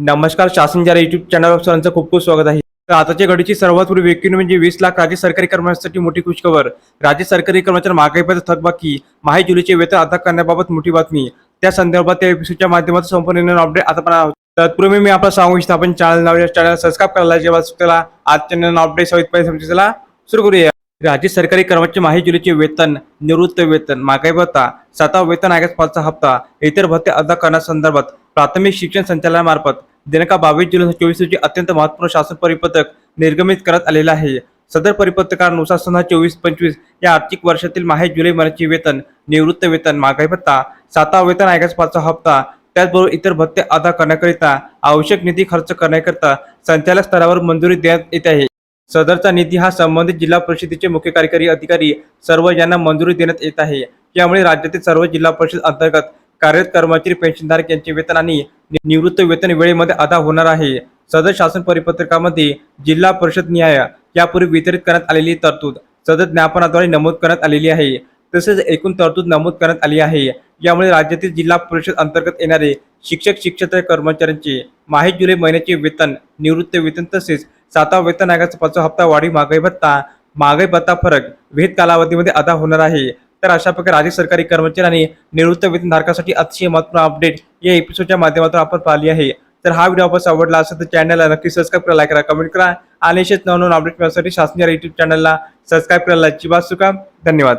नमस्कार शासन जरा युट्यूब चॅनलवर सर्वांचं खूप खूप स्वागत आहे. तर आताच्या घडीची सर्वात पूर्वी व्यक्ती म्हणजे वीस लाख राज्य सरकारी कर्मचाऱ्यांसाठी मोठी खुशखबर. राज्य सरकारी कर्मचारी महागाईपद थकबाकी माही जुलैचे वेतन अदा करण्याबाबत मोठी बातमी. त्या संदर्भात त्या एपिसोडच्या माध्यमातून संपूर्ण अपडेट आता पण आहोत. तत्पूर्वी मी आपला सांगू इच्छितो आपण चॅनल नाव चॅनल सबस्क्राईब करायला जेव्हा त्याला आजच्या नवीन अपडेट सहित समजू चला. सुरू करूया. राज्य सरकारी कर्मचारी माही जुलैचे वेतन निवृत्त वेतन महागाई भत्ता सातवा वेतन आयोगाचा पाचचा हप्ता इतर भत्ते अदा करण्यासंदर्भात प्राथमिक शिक्षण संचालनामार्फत दिनांक बावीस जुलै चोवीस रोजी अत्यंत महत्त्वपूर्ण शासन परिपत्रक निर्गमित करण्यात आलेलं आहे. सदर परिपत्रकानुसार सन चोवीस पंचवीस या आर्थिक वर्षातील माहे जुलै महिन्याचे वेतन निवृत्त वेतन महागाई भत्ता सातवा वेतन आयोगाचा पाचवा हप्ता त्याचबरोबर इतर भत्ते अदा करण्याकरिता आवश्यक निधी खर्च करण्याकरिता संचालक स्तरावर मंजुरी देण्यात येत आहे. सदरचा निधी हा संबंधित जिल्हा परिषदेचे मुख्य कार्यकारी अधिकारी सर्व यांना मंजुरी देण्यात येत आहे. यामुळे राज्यातील सर्व जिल्हा परिषद अंतर्गत कार्यरत कर्मचारी पेन्शनधारक यांचे वेतन आणि निवृत्त वेतन वेळेमध्ये अदा होणार आहे. सदर शासन परिपत्रकामध्ये जिल्हा परिषद न्याय यापूर्वी वितरित करण्यात आलेली तरतूद सदर ज्ञापनाद्वारे नमूद करण्यात आलेली आहे. तसेच एकूण तरतूद नमूद करण्यात आली आहे. यामुळे राज्यातील जिल्हा परिषद अंतर्गत येणारे शिक्षक शिक्षक कर्मचाऱ्यांचे माहे जुलै महिन्याचे वेतन निवृत्त वेतन तसेच सातवा वेतन आयोगाचा पाचवा हप्ता वाढी महागाई भत्ता महागाई भत्ता फरक विहित कालावधीमध्ये अदा होणार आहे. तर अशा प्रकारे राज्य सरकारी कर्मचारी आणि निवृत्त वेतनधारकासाठी अतिशय महत्त्वपूर्ण अपडेट या एपिसोडच्या माध्यमातून आपण पाहिली आहे. तर हा व्हिडिओ आपण आवडला असेल तर चॅनलला नक्की सबस्क्राईब करा लाईक करा कमेंट करा आणि असेच नवनवीन अपडेट मिळण्यासाठी शासनीय युट्यूब चॅनलला सबस्क्राईब करायला अजिबात चुका धन्यवाद.